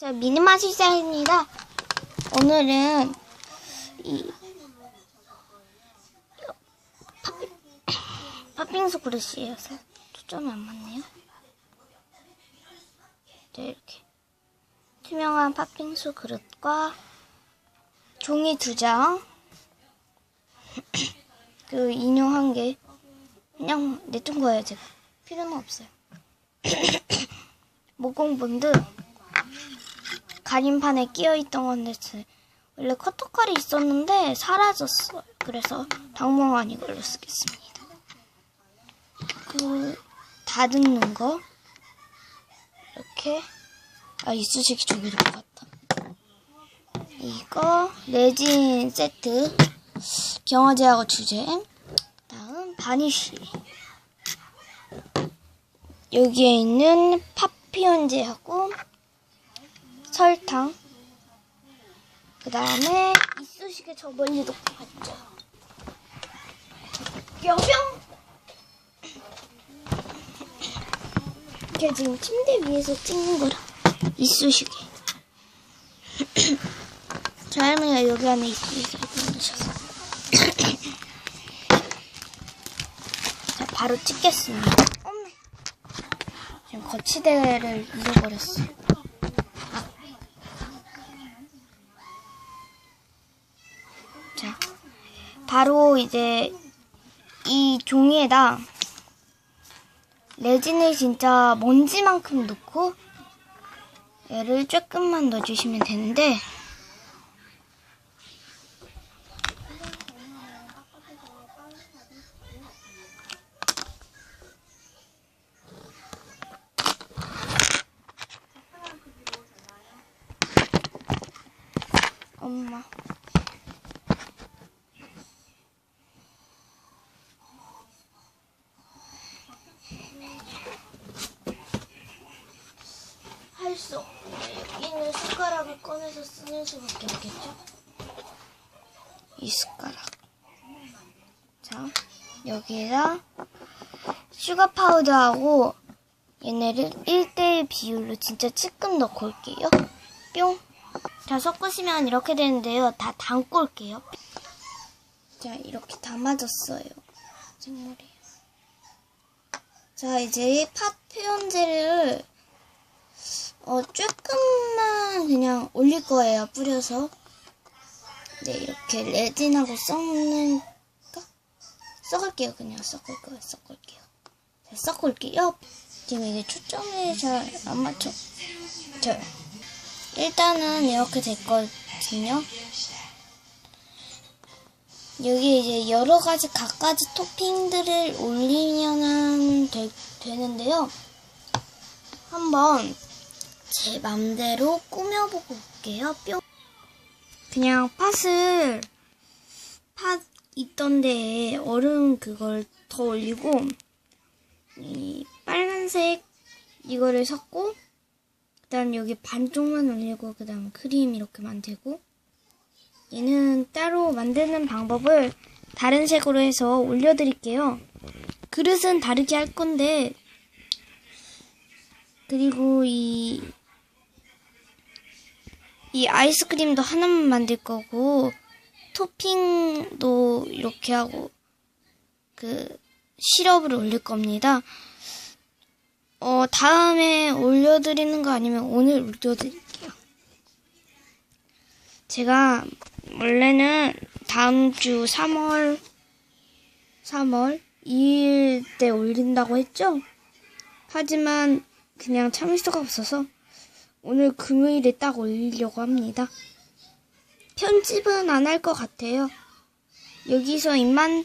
자, 미니마 시사입니다. 오늘은 이 팥- 팥빙수 그릇이어서 초점이 안 맞네요. 네, 이렇게 투명한 팥빙수 그릇과 종이 두 장, 그 인형 한 개, 그냥 내둔 거예요, 제가. 필요는 없어요. 모공 본드 가림판에 끼어있던 건데 제- 원래 커터칼이 있었는데 사라졌어요. 그래서 당분간 이걸로 쓰겠습니다. 그 다듬는 거 이렇게 아 이쑤시개 저기로 갔다. 이거 레진 세트 경화제하고 주잼 다음 바니쉬 여기에 있는 파피온제하고 설탕. 그 다음에 이쑤시개 저 멀리 놓고 갔죠. 뿅뿅 이게 지금 침대 위에서 찍는 거라 이쑤시개 저 할머니가 여기 안에 이쑤시개를 넣으셔서 자 바로 찍겠습니다. 지금 거치대를 잃어버렸어 자, 바로 이제 이 종이에다 레진을 진짜 먼지만큼 넣고 얘를 조금만 넣어주시면 되는데 엄마 없네. 여기 있는 숟가락을 꺼내서 쓰는 수밖에 없겠죠? 이 숟가락. 자, 여기에다 슈가 파우더하고 얘네를 1대1 비율로 진짜 찔끔 넣고 올게요. 뿅. 자, 섞으시면 이렇게 되는데요. 다 담고 올게요. 자, 이렇게 담아졌어요. 생물이에요. 자, 이제 팥 표현제를 어, 조금만 그냥 올릴 거예요, 뿌려서. 네, 이렇게 레진하고 섞는가? 섞을게요, 그냥 섞을 거예요, 섞을게요. 자, 섞을게요. 지금 이게 초점이 잘 안 맞춰. 저 일단은 이렇게 됐거든요. 여기 이제 여러 가지 각가지 토핑들을 올리면 되, 되는데요. 한번 제 맘대로 꾸며보고 올게요. 뿅. 그냥 팥을 팥 있던 데에 얼음 그걸 더 올리고 이 빨간색 이거를 섞고 그다음 여기 반쪽만 올리고 그다음 크림 이렇게 만들고 얘는 따로 만드는 방법을 다른 색으로 해서 올려드릴게요. 그릇은 다르게 할 건데 그리고 이, 이 아이스크림도 하나만 만들 거고, 토핑도 이렇게 하고, 그, 시럽을 올릴 겁니다. 어, 다음에 올려드리는 거 아니면 오늘 올려드릴게요. 제가, 원래는 다음 주 3월, 3월 2일 때 올린다고 했죠? 하지만 그냥 참을 수가 없어서 오늘 금요일에 딱 올리려고 합니다. 편집은 안 할 것 같아요. 여기서 입만 뿅